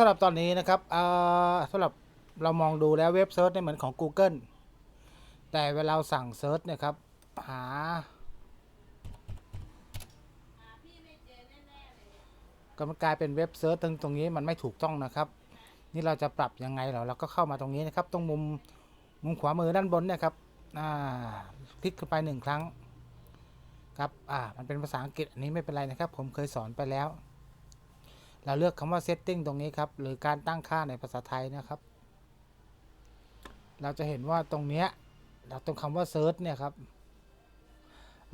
สำหรับตอนนี้นะครับเอ่อสำหรับเรามองดูแล้วเว็บเซิร์ชเนี่ยเหมือนของ Google แต่เวลาสั่งเซิร์ชเนะครับ หา ก็มันกลายเป็นเว็บเซิร์ชตรงตรงนี้มันไม่ถูกต้องนะครับ นี่เราจะปรับยังไงเหรอเราก็เข้ามาตรงนี้นะครับ ตรงมุมมุมขวามือด้านบนเนี่ยครับคลิกไปหนึ่งครั้งครับ อ่า มันเป็นภาษาอังกฤษอันนี้ไม่เป็นไรนะครับ ผมเคยสอนไปแล้ว เราเลือกคำว่า setting ตรงนี้ครับ หรือการตั้งค่าในภาษาไทยนะครับ เราจะเห็นว่าตรงเนี้ยเราตรงคำว่า search เนี่ยครับ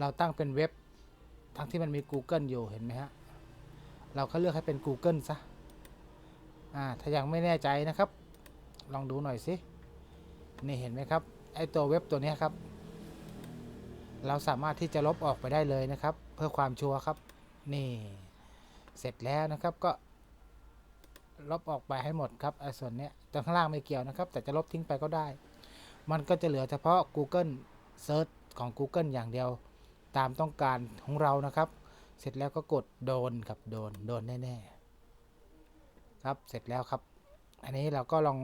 เราตั้งเป็นเว็บ ทั้งที่มันมี Google อยู่ เห็นไหมฮะ เราก็เลือกให้เป็น Google ซะ อ่า ถ้ายังไม่แน่ใจนะครับ ลองดูหน่อยสิ นี่เห็นไหมครับ ไอตัวเว็บตัวนี้ครับ เราสามารถที่จะลบออกไปได้เลยนะครับ เพื่อความชัวร์ครับ นี่ เสร็จแล้วนะครับก็ลบออกไปให้หมดครับส่วนนี้ตรงข้างล่างไม่เกี่ยวนะครับ แต่จะลบทิ้งไปก็ได้ มันก็จะเหลือเฉพาะ Google Search ของ Google อย่างเดียวตามต้องการของเรานะครับ เสร็จแล้วก็กดโดนครับโดนโดนแน่ๆครับเสร็จแล้วครับ อันนี้เราก็ลอง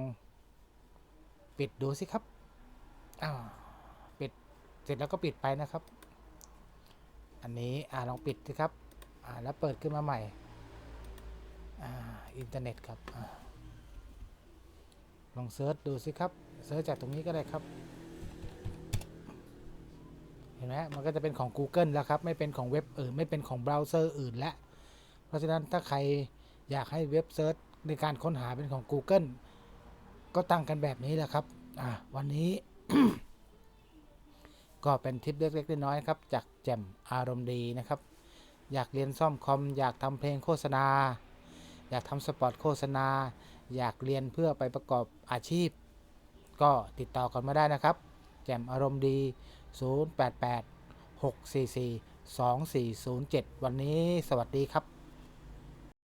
ปิดดูสิครับอ้าวปิดเสร็จแล้วก็ปิดไปนะครับ อันนี้อ่าลองปิดสิครับ อ่าแล้วเปิดขึ้นมาใหม่อ่าอินเทอร์เน็ตครับอลองเซิร์ชดูสิครับเซิร์ชจากตรงนี้ก็ได้ครับ เห็นไหมมันก็จะเป็นของ Google แล้วครับ ไม่เป็นของเว็บอื่นไม่เป็นของเบราว์เซอร์อื่นแล้วเพราะฉะนั้นถ้าใครอยากให้เว็บเซิร์ชในการค้นหาเป็นของ Google ก็ตั้งกันแบบนี้แหละครับอ่าวันนี้ก็เป็นทิปเล็กๆน้อยๆครับ จากแจ่มอารมณ์ดีนะครับ อยากเรียนซ่อมคอม อยากทำเพลงโฆษณา อยากทำสปอตโฆษณา อยากเรียนเพื่อไปประกอบอาชีพ ก็ติดต่อกันมาได้นะครับ แจมอารมณ์ดี 088 644 2407 วันนี้สวัสดีครับ